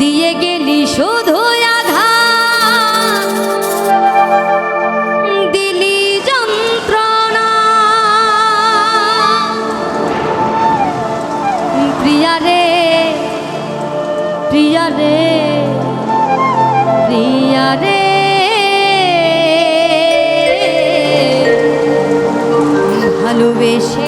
দিয়ে গেলি শুধু আঘাত দিলি যন্ত্রণা। প্রিয়া রে প্রিয়া রে প্রিয়া রে। ভালোবেসে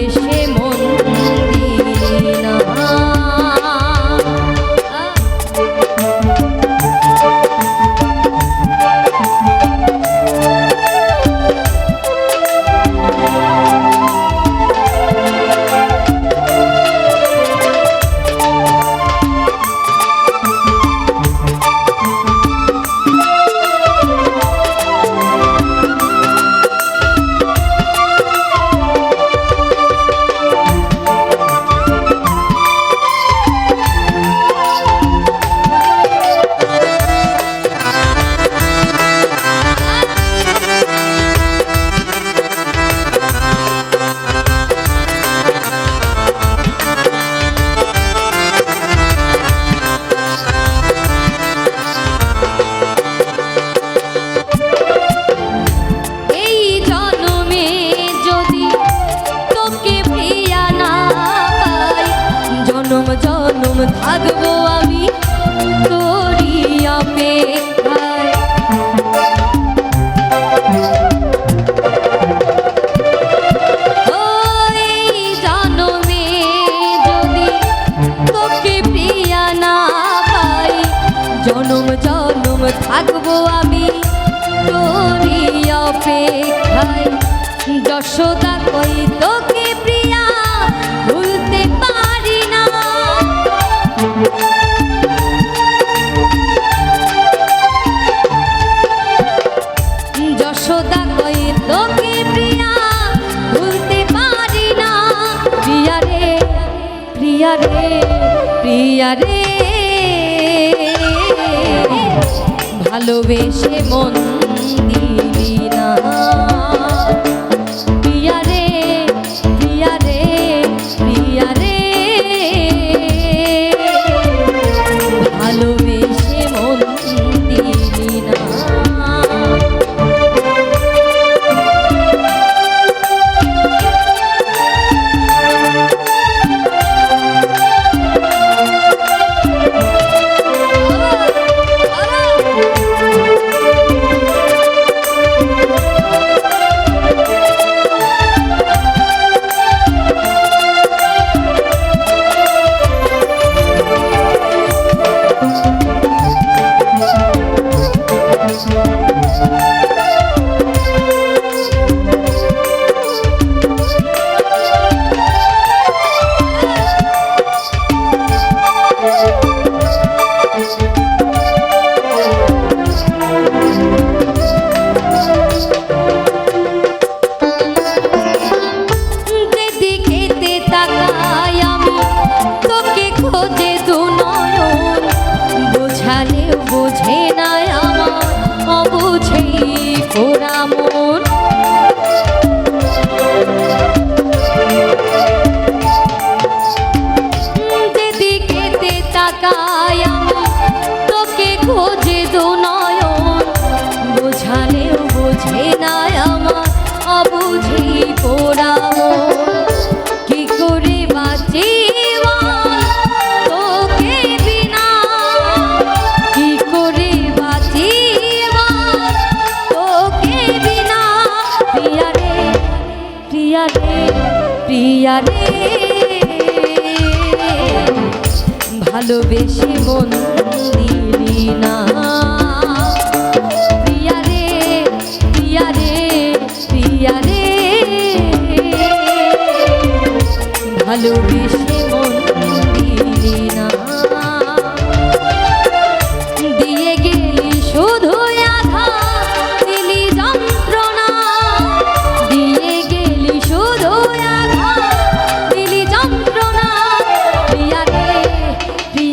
জনম জনম থাকব আমি। তোরই অপেক্ষায় যশোদা কই তোকে প্রিয়া, ভুলতে পারি না। যশোদা কই তোকে প্রিয়া, ভুলতে পারি না। প্রিয়া রে প্রিয়া রে প্রিয়া রে। ভালোবেসে মন দিবি না। প্রিয়া রে প্রিয়া রে প্রিয়া রে। ভালোবেসে প্রিয়া রে। ভালোবেসে মন দিলি না। প্রিয়া রে রে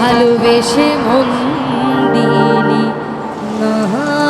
ভালোবেসে মন দিলি। না